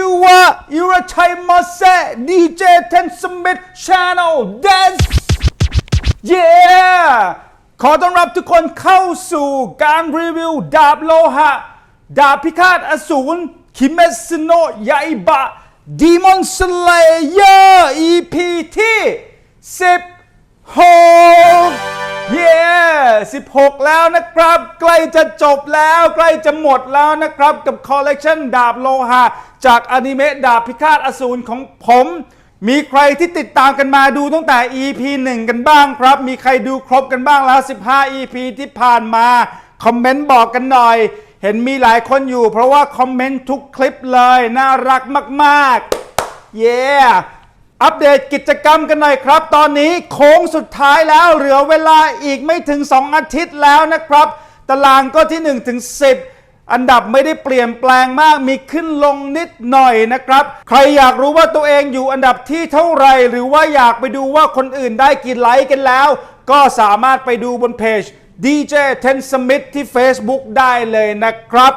ชื่อว่าอิราชัยมาเซดีเจเทนสมิธชาแนลแดนซ์ yeah ขอต้อนรับทุกคนเข้าสู่การรีวิว ดาบโลหะ ดาบพิฆาตอสูรคิเมสโนะยาอิบะดีมอนสเลเยอร์ EP ที่ 16 เย้16 แล้วนะครับ ใกล้จะจบแล้วใกล้จะหมดแล้วนะครับ กับคอลเลกชันดาบโลหะ จากอนิเมะดาบพิฆาตอสูรของผม มีใครที่ติดตามกันมาดูตั้งแต่ EP 1 กันบ้างครับ มีใครดูครบกันบ้างแล้ว 15 EP ที่ผ่านมา คอมเมนต์บอกกันหน่อย เห็นมีหลายคนอยู่ เพราะว่าคอมเมนต์ทุกคลิปเลย น่ารักมาก ๆ เย้ อัปเดตกิจกรรมกันหน่อยครับ ตอนนี้โค้งสุดท้ายแล้วเหลือเวลาอีกไม่ถึง 2 อาทิตย์แล้วนะครับ ตารางก็ที่1ถึง10 อันดับไม่ได้เปลี่ยนแปลงมากมีขึ้นลงนิดหน่อยนะครับ ใครอยากรู้ว่าตัวเองอยู่อันดับที่เท่าไหร่ หรือว่าอยากไปดูว่าคนอื่นได้กี่ไลค์กันแล้ว ก็สามารถไปดูบนเพจ DJ Ten Smith ที่ Facebook ได้เลยนะครับ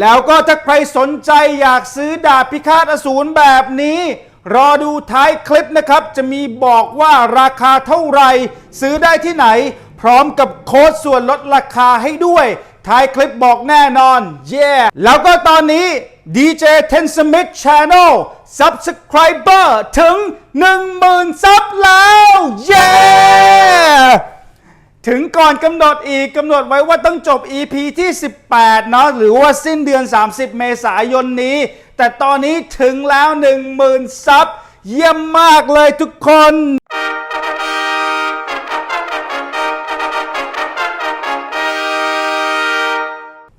แล้วก็ถ้าใครสนใจอยากซื้อดาบพิฆาตอสูรแบบนี้ รอดูท้ายคลิปนะครับ จะมีบอกว่าราคาเท่าไหร่ ซื้อได้ที่ไหน พร้อมกับโค้ดส่วนลดราคาให้ด้วย ท้ายคลิปบอกแน่นอน เย้แล้วก็ตอนนี้ DJ Ten Smith Channel Subscriber ถึง 10,000 ซับแล้ว เย้ ถึงก่อนกำหนดอีกกำหนดไว้ว่าต้องจบ EP ที่ 18 เนาะหรือว่าสิ้นเดือน 30 เมษายนนี้ แต่ตอนนี้ถึงแล้ว 10,000 ซับ เยี่ยมมากเลยทุกคน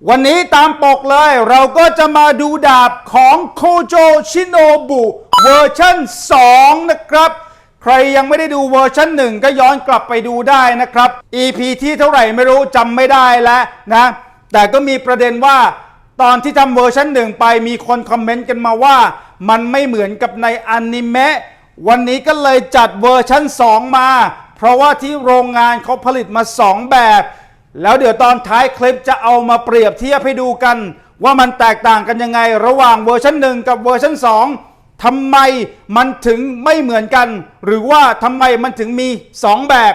วันนี้ตามปกเลยเราก็จะมาดูดาบของโคโจชิโนบุเวอร์ชัน2 นะครับ ใครยังไม่ได้ดูเวอร์ชัน1ก็ย้อนกลับไปดูได้นะครับ EP ที่เท่าไหร่ไม่รู้จำไม่ได้แล้วนะ แต่ก็มีประเด็นว่าตอนที่ทำเวอร์ชันหนึ่งไปมีคนคอมเมนต์กันมาว่า มันไม่เหมือนกับในอนิเมะวันนี้ก็เลยจัดเวอร์ชัน2 มา เพราะว่าที่โรงงานเขาผลิตมา 2 แบบ แล้วเดี๋ยวตอนท้ายคลิปจะเอามาเปรียบเทียบให้ดูกัน ว่ามันแตกต่างกันยังไงระหว่างเวอร์ชัน1กับเวอร์ชัน2 ทำไมมันถึงไม่เหมือนกัน หรือว่าทำไมมันถึงมี 2 แบบ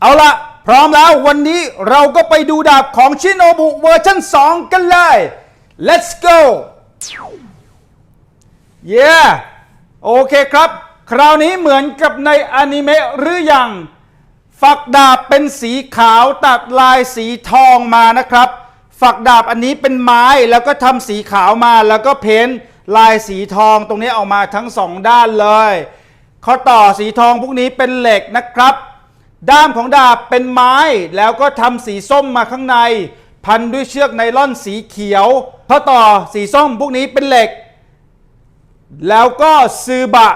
เอาละพร้อมแล้ววันนี้เราก็ไปดูดาบของชิโนบุเวอร์ชัน2 กันเลย let's go yeah โอเคครับ คราวนี้เหมือนกับในอนิเมะหรือยัง ฝักดาบเป็นสีขาวตัดลายสีทองมานะครับ ฝักดาบอันนี้เป็นไม้แล้วก็ทำสีขาวมาแล้วก็เพ้นท์ ลายสีทองตรงนี้ออกมาทั้งสองด้านเลยข้อต่อสีทองพวกนี้เป็นเหล็กนะครับ ด้ามของดาบเป็นไม้แล้วก็ทำสีส้มมาข้างใน พันด้วยเชือกไนล่อนสีเขียวข้อต่อสีส้มพวกนี้เป็นเหล็ก แล้วก็ซือบะ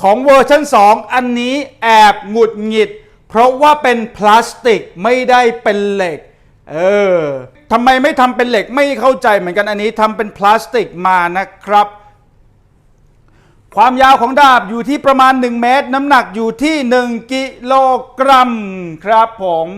ของเวอร์ชัน2 อันนี้แอบหงุดหงิด เพราะว่าเป็นพลาสติกไม่ได้เป็นเหล็ก เออ ทำไมไม่ทำเป็นเหล็กไม่เข้าใจเหมือนกันอันนี้ทำเป็นพลาสติกมานะครับ ความยาวของดาบอยู่ที่ประมาณ 1 เมตร น้ำหนักอยู่ที่ 1 กิโลกรัมครับผม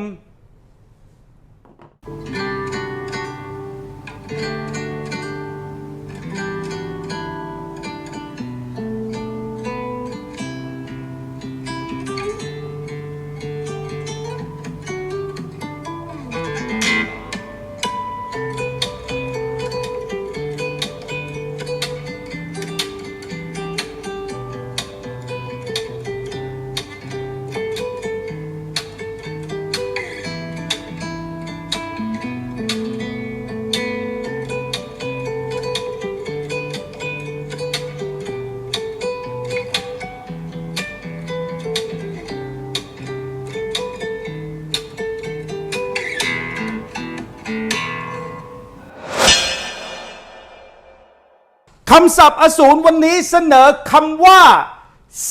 ำศัพท์อสูรวันนี้เสนอคำว่า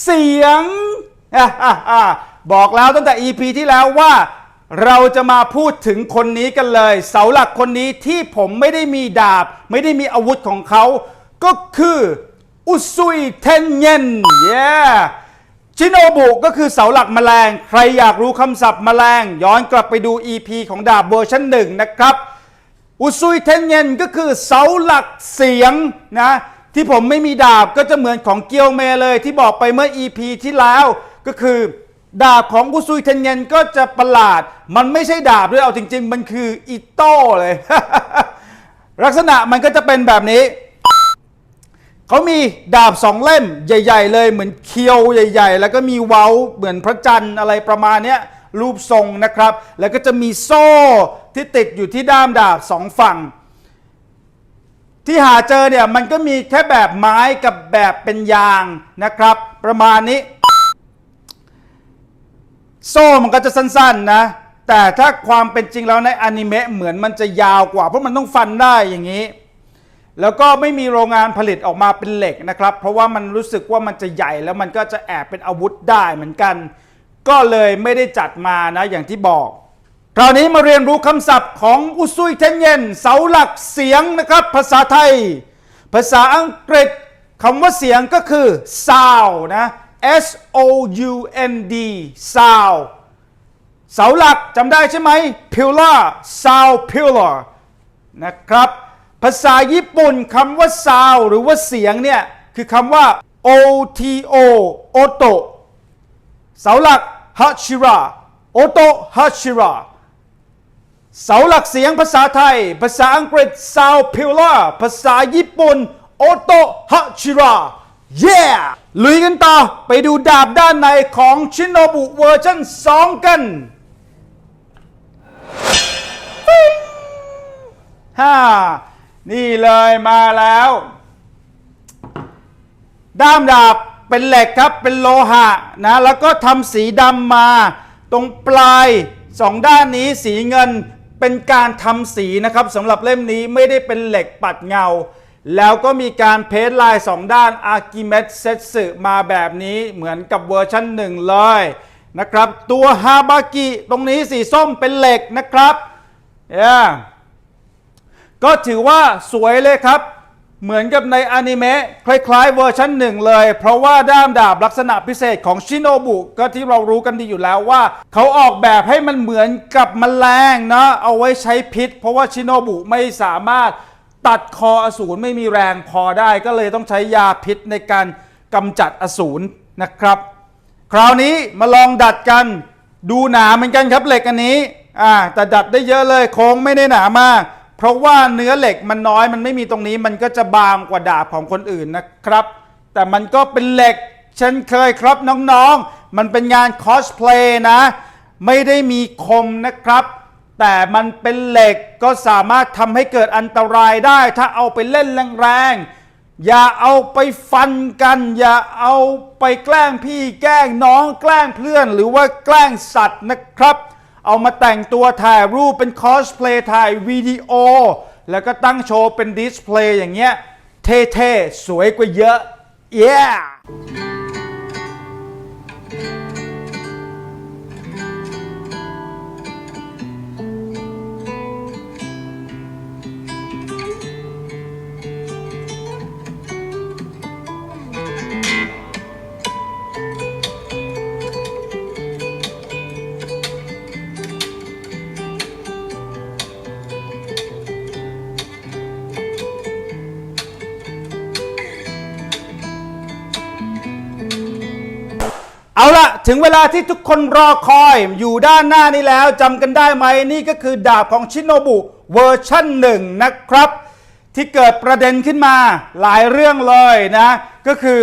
เสียง บอกแล้วตั้งแต่ EP ที่แล้วว่า เราจะมาพูดถึงคนนี้กันเลย เสาหลักคนนี้ที่ผมไม่ได้มีดาบ ไม่ได้มีอาวุธของเขา ก็คืออุซุยเทนเยนเยชิโนบุก็คือเสาหลักแมลง ใครอยากรู้คำศัพท์แมลง ย้อนกลับไปดู EP ของดาบเวอร์ชันหนึ่งนะครับอุอุซุยเทนเยนก็คือเสาหลักเสียงนะ ที่ผมไม่มีดาบก็จะเหมือนของเกียวเมเลยที่บอกไปเมื่อ EP ที่แล้วก็คือ ดาบของอุซุยเทนเย็นก็จะประหลาด มันไม่ใช่ดาบด้วยเอาจริง ๆ มันคืออิโต้เลย ลักษณะมันก็จะเป็นแบบนี้ เขามีดาบสองเล่มใหญ่ ๆ เลยเหมือนเคียวใหญ่ ๆ แล้วก็มีเว้าเหมือนพระจันทร์อะไรประมาณเนี้ยรูปทรงนะครับ แล้วก็จะมีโซ่ที่ติดอยู่ที่ด้ามดาบสองฝั่ง ที่หาเจอเนี่ยมันก็มีแค่แบบไม้กับแบบเป็นยางนะครับ ประมาณนี้ โซ่มันก็จะสั้นๆนะ แต่ถ้าความเป็นจริงแล้วในอนิเมะเหมือนมันจะยาวกว่า เพราะมันต้องฟันได้อย่างนี้ แล้วก็ไม่มีโรงงานผลิตออกมาเป็นเหล็กนะครับ เพราะว่ามันรู้สึกว่ามันจะใหญ่แล้วมันก็จะแอบเป็นอาวุธได้เหมือนกัน ก็เลยไม่ได้จัดมานะอย่างที่บอก คราวนี้มาเรียนรู้คำศัพท์ของอุซุยเทนเย็นเสาหลักเสียงนะครับ ภาษาไทย ภาษาอังกฤษคำว่าเสียงก็คือ sound นะ S O U N D sound เสาหลักจำได้ใช่ไหม pillar sound pillar นะครับ ภาษาญี่ปุ่นคำว่า sound หรือว่าเสียงเนี่ย คือคำว่า O T O oto เสาหลัก hachira oto hachira เสาหลักเสียงภาษาไทย ภาษาอังกฤษ sound pillar ภาษาญี่ปุ่น oto hachira yeah ลุยกันต่อ ไปดูดาบด้านในของชินโนบุเวอร์ชัน2 กันฮ่านี่เลยมาแล้ว ด้ามดาบเป็นเหล็กครับ เป็นโลหะนะ แล้วก็ทำสีดำมา ตรงปลายสองด้านนี้สีเงิน เป็นการทำสีนะครับสำหรับเล่มนี้ไม่ได้เป็นเหล็กปัดเงา แล้วก็มีการเพ้นท์ลายสองด้านอาร์กิเมตเซตสึมาแบบนี้เหมือนกับเวอร์ชันหนึ่งเลยนะครับ ตัวฮาบากิตรงนี้สีส้มเป็นเหล็กนะครับเนี่ยก็ถือว่าสวยเลยครับ เหมือนกับในอนิเมะคล้ายๆเวอร์ชันหนึ่งเลย เพราะว่าด้ามดาบลักษณะพิเศษของชิโนบุก็ที่เรารู้กันดีอยู่แล้วว่า เขาออกแบบให้มันเหมือนกับมแมลงนะเอาไว้ใช้พิษ เพราะว่าชิโนบุไม่สามารถตัดคออสูรไม่มีแรงพอได้ก็เลยต้องใช้ยาพิษในการกำจัดอสูรนะครับ คราวนี้มาลองดัดกันดูหนาเหมือนกันครับเหล็กอันนี้อ่าแต่ดัดได้เยอะเลยโค้งไม่ได้หนามาก ราะว่าเนื้อเหล็กมันน้อยมันไม่มีตรงนี้มันก็จะบางกว่าดาบของคนอื่นนะครับ แต่มันก็เป็นเหล็กเช่นเคยครับน้องๆ มันเป็นงานคอสเพลย์นะ ไม่ได้มีคมนะครับ แต่มันเป็นเหล็กก็สามารถทำให้เกิดอันตรายได้ ถ้าเอาไปเล่นแรงๆ อย่าเอาไปฟันกัน อย่าเอาไปแกล้งพี่แกล้งน้องแกล้งเพื่อน หรือว่าแกล้งสัตว์นะครับ เอามาแต่งตัวถ่ายรูปเป็นคอสเพลย์ถ่ายวิดีโอ แล้วก็ตั้งโชว์เป็นดิสเพลย์อย่างเงี้ย เท่ๆ สวยกว่าเยอะ yeah ถึงเวลาที่ทุกคนรอคอยอยู่ด้านหน้านี้แล้วจำกันได้ไหมนี่ก็คือดาบของชินโนบุเวอร์ชั่นหนึ่งนะครับ ที่เกิดประเด็นขึ้นมาหลายเรื่องเลยนะ ก็คือ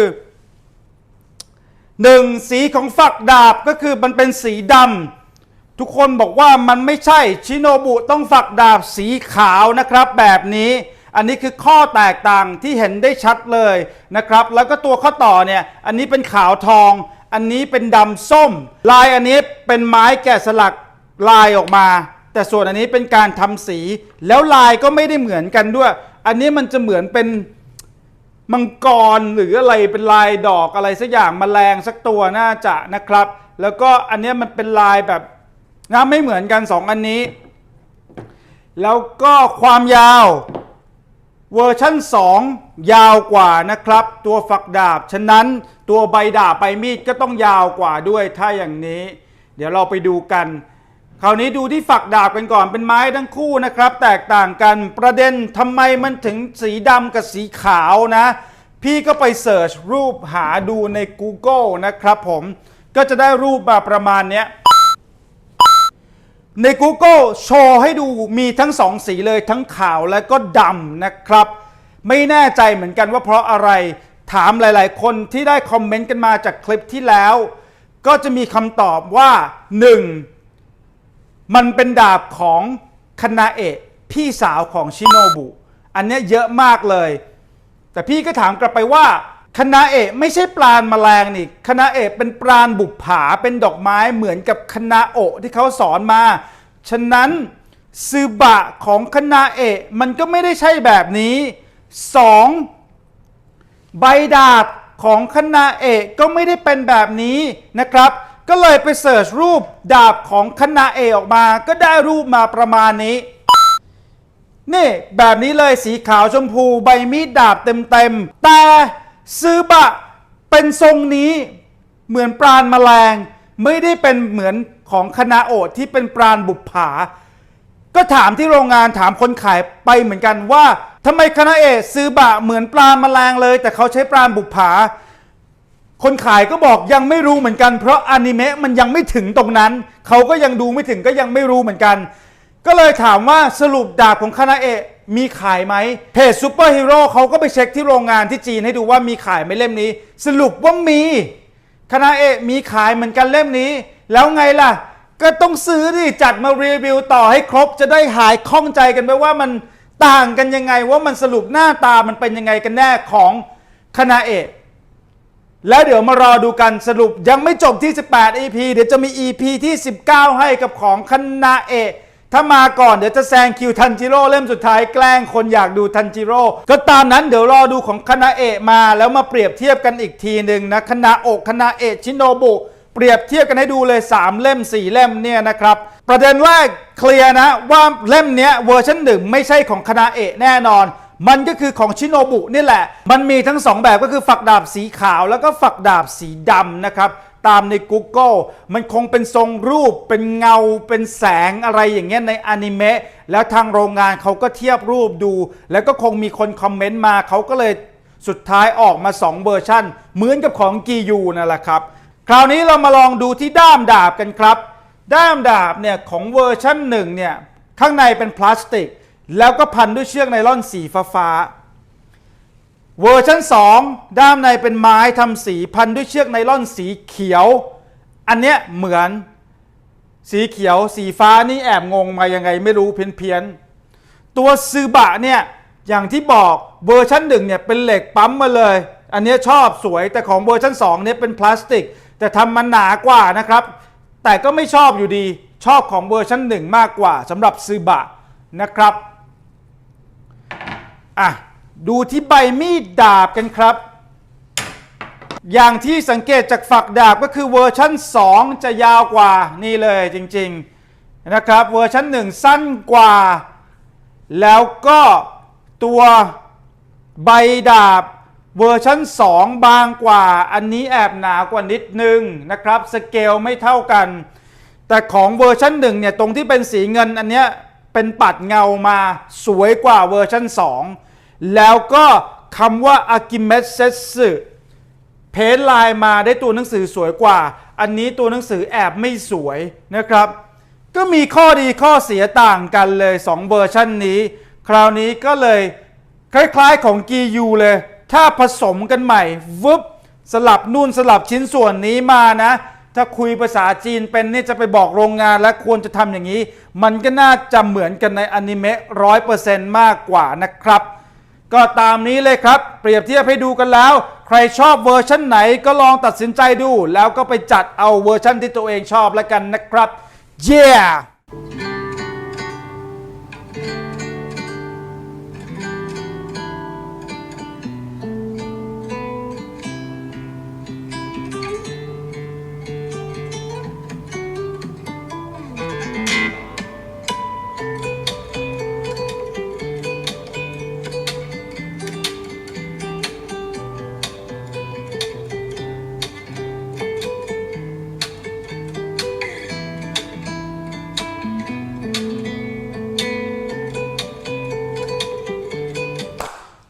หนึ่งสีของฝักดาบก็คือมันเป็นสีดำทุกคนบอกว่ามันไม่ใช่ชิโนบุต้องฝักดาบสีขาวนะครับ แบบนี้อันนี้คือข้อแตกต่างที่เห็นได้ชัดเลยนะครับ แล้วก็ตัวข้อต่อเนี่ยอันนี้เป็นขาวทอง อันนี้เป็นดำส้ม ลายอันนี้เป็นไม้แกะสลักลายออกมา แต่ส่วนอันนี้เป็นการทำสี แล้วลายก็ไม่ได้เหมือนกันด้วย อันนี้มันจะเหมือนเป็นมังกรหรืออะไรเป็นลายดอกอะไรสักอย่างมแมลงสักตัวน่าจะนะครับ แล้วก็อันนี้มันเป็นลายแบบนะไม่เหมือนกันสองอันนี้ แล้วก็ความยาวเวอร์ชั่น 2 ยาวกว่านะครับ ตัวฝักดาบ ฉะนั้น ตัวใบดาบใบมีดก็ต้องยาวกว่าด้วยถ้าอย่างนี้ เดี๋ยวเราไปดูกัน คราวนี้ดูที่ฝักดาบกันก่อนเป็นไม้ทั้งคู่นะครับ แตกต่างกันประเด็นทำไมมันถึงสีดำกับสีขาวนะ พี่ก็ไปเสิร์ชรูปหาดูใน Google นะครับผมก็จะได้รูปมาประมาณเนี้ยใน Google โชว์ให้ดูมีทั้งสองสีเลยทั้งขาวและก็ดำนะครับ ไม่แน่ใจเหมือนกันว่าเพราะอะไร ถามหลาย ๆ คนที่ได้คอมเมนต์กันมาจากคลิปที่แล้ว ก็จะมีคำตอบว่า 1. มันเป็นดาบของคานาเอะพี่สาวของชิโนบุ อันนี้เยอะมากเลย แต่พี่ก็ถามกลับไปว่าคณะเอะไม่ใช่ปลาแมลงนี่คณะเอะเป็นปราณบุปผาเป็นดอกไม้เหมือนกับคณะโอะที่เขาสอนมา ฉะนั้นซือบะของคณะเอะมันก็ไม่ได้ใช่แบบนี้ 2. ใบดาบของคณะเอะก็ไม่ได้เป็นแบบนี้นะครับ ก็เลยไปเสิร์ชรูปดาบของคณะเอะออกมา ก็ได้รูปมาประมาณนี้ นี่แบบนี้เลยสีขาวชมพูใบมีดดาบเต็มๆ แต่ซื้อบะเป็นทรงนี้เหมือนปราณแมลง ไม่ได้เป็นเหมือนของคณะโอดที่เป็นปราณบุปผา ก็ถามที่โรงงานถามคนขายไปเหมือนกันว่า ทำไมคณะเอะซื้อบะเหมือนปลาแมลงเลย แต่เขาใช้ปราบุปผา คนขายก็บอกยังไม่รู้เหมือนกัน เพราะอนิเมะมันยังไม่ถึงตรงนั้น เขาก็ยังดูไม่ถึงก็ยังไม่รู้เหมือนกัน ก็เลยถามว่าสรุปดาบของคานาเอะมีขายไหมเพจซูเปอร์ฮีโร่เขาก็ไปเช็คที่โรงงานที่จีนให้ดูว่ามีขายไหมเล่มนี้ สรุปว่ามีคานาเอะมีขายเหมือนกันเล่มนี้ แล้วไงล่ะ ก็ต้องซื้อดิจัดมารีวิวต่อให้ครบจะได้หายข้องใจกันไปว่ามัน ต่างกันยังไงว่ามันสรุปหน้าตามันเป็นยังไงกันแน่ของคานาเอะแล้วเดี๋ยวมารอดูกันสรุปยังไม่จบที่ 18 EP เดี๋ยวจะมี EP ที่ 19 ให้กับของคณะเอะถ้ามาก่อนเดี๋ยวจะแซงคิวทันจิโร่เล่มสุดท้ายแกล้งคนอยากดูทันจิโร่ก็ตามนั้นเดี๋ยวรอดูของคณะเอะมาแล้วมาเปรียบเทียบกันอีกทีหนึ่งนะคณะอกคณะเอะชิโนบุ เปรียบเทียบกันให้ดูเลย 3 เล่ม 4 เล่มเนี่ยนะครับ ประเด็นแรกเคลียร์นะว่าเล่มเนี้ยเวอร์ชันหนึ่งไม่ใช่ของคณะเอะแน่นอน มันก็คือของชิโนบุนี่แหละ มันมีทั้ง 2 แบบก็คือฝักดาบสีขาว แล้วก็ฝักดาบสีดำนะครับตามใน Google มันคงเป็นทรงรูปเป็นเงาเป็นแสงอะไรอย่างเงี้ยในอนิเมะแล้วทางโรงงานเขาก็เทียบรูปดู แล้วก็คงมีคนคอมเมนต์มาเขาก็เลยสุดท้ายออกมา 2 เวอร์ชันเหมือนกับของกียูนั่นแหละครับ คราวนี้เรามาลองดูที่ด้ามดาบกันครับ ด้ามดาบเนี่ยของเวอร์ชันหนึ่งเนี่ยข้างในเป็นพลาสติก แล้วก็พันด้วยเชือกไนล่อนสีฟ้าฟาเวอร์ชัน2 ด้ามในเป็นไม้ทำสีพันด้วยเชือกไนล่อนสีเขียว อันเนี้ยเหมือนสีเขียวสีฟ้านี่แอบงงมายังไงไม่รู้เพี้ยนๆตัวซือบะเนี่ยอย่างที่บอกเวอร์ชันหนึ่งเนี่ยเป็นเหล็กปั๊มมาเลย อันเนี้ยชอบสวยแต่ของเวอร์ชัน2เนี่ยเป็นพลาสติก แต่ทำมันหนากว่านะครับ แต่ก็ไม่ชอบอยู่ดีชอบของเวอร์ชันหนึ่งมากกว่าสำหรับซือบะนะครับอะดูที่ใบมีดดาบกันครับ อย่างที่สังเกตจากฝักดาบก็คือเวอร์ชัน2 จะยาวกว่านี่เลยจริงๆนะครับเวอร์ชัน1 สั้นกว่า แล้วก็ตัวใบดาบ เวอร์ชัน2 บางกว่า อันนี้แอบหนากว่านิดนึงนะครับสเกลไม่เท่ากัน แต่ของเวอร์ชัน1เนี่ยตรงที่เป็นสีเงินอันเนี้ยเป็นปัดเงามาสวยกว่าเวอร์ชัน2 แล้วก็คำว่า a k i m e t s e t s u เพจไลน์มาได้ตัวหนังสือสวยกว่า อันนี้ตัวหนังสือแอบไม่สวยนะครับ ก็มีข้อดีข้อเสียต่างกันเลย 2 เวอร์ชันนี้ คราวนี้ก็เลยคล้ายๆของกียูเลย ถ้าผสมกันใหม่วึบสลับนู่นสลับชิ้นส่วนนี้มานะ ถ้าคุยภาษาจีนเป็นนี่จะไปบอกโรงงานและควรจะทำอย่างนี้ มันก็น่าจะเหมือนกันในอนิเมะร้อยเปอร์เซนต์มากกว่านะครับ ก็ตามนี้เลยครับ เปรียบเทียบให้ดูกันแล้ว ใครชอบเวอร์ชันไหนก็ลองตัดสินใจดู แล้วก็ไปจัดเอาเวอร์ชันที่ตัวเองชอบแล้วกันนะครับ yeah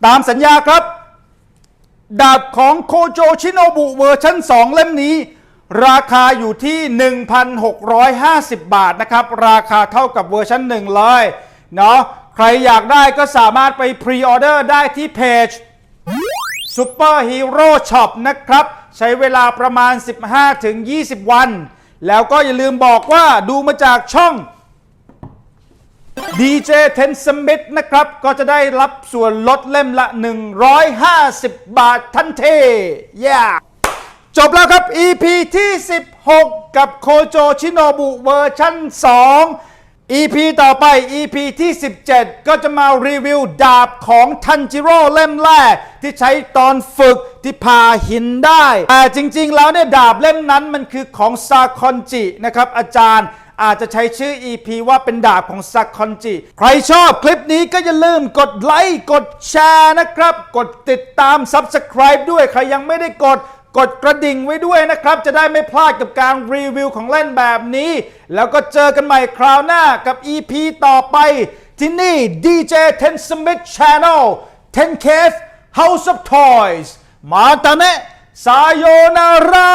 ตามสัญญาครับ ดาบของโคโจชิโนบุเวอร์ชัน2 เล่มนี้ ราคาอยู่ที่ 1,650 บาทนะครับ ราคาเท่ากับเวอร์ชัน1เลยเนาะใครอยากได้ก็สามารถไปพรีออเดอร์ได้ที่เพจ Super Hero Shop นะครับ ใช้เวลาประมาณ 15-20 วัน แล้วก็อย่าลืมบอกว่าดูมาจากช่อง DJ Ten Smith นะครับ ก็จะได้รับส่วนลดเล่มละ 150 บาททันทีย่าจบแล้วครับ EP ที่ 16 กับโคโจชิโนบุเวอร์ชัน2 EP ต่อไป EP ที่ 17 ก็จะมารีวิวดาบของทันจิโร่เล่มแรก ที่ใช้ตอนฝึกที่พาหินได้แต่จริงๆ แล้วเนี่ยดาบเล่มนั้นมันคือของซาคอนจินะครับอาจารย์ อาจจะใช้ชื่อ EP ว่าเป็นดาบของซาคอนจิ ใครชอบคลิปนี้ก็อย่าลืมกดไลค์ กดแชร์นะครับ กดติดตาม Subscribe ด้วย ใครยังไม่ได้กดกดกระดิ่งไว้ด้วยนะครับ จะได้ไม่พลาดกับการรีวิวของเล่นแบบนี้ แล้วก็เจอกันใหม่คราวหน้ากับ EP ต่อไป ที่นี่ DJ Ten Smith Channel 10 Cave House of Toys มาตาเนะซายโยนารา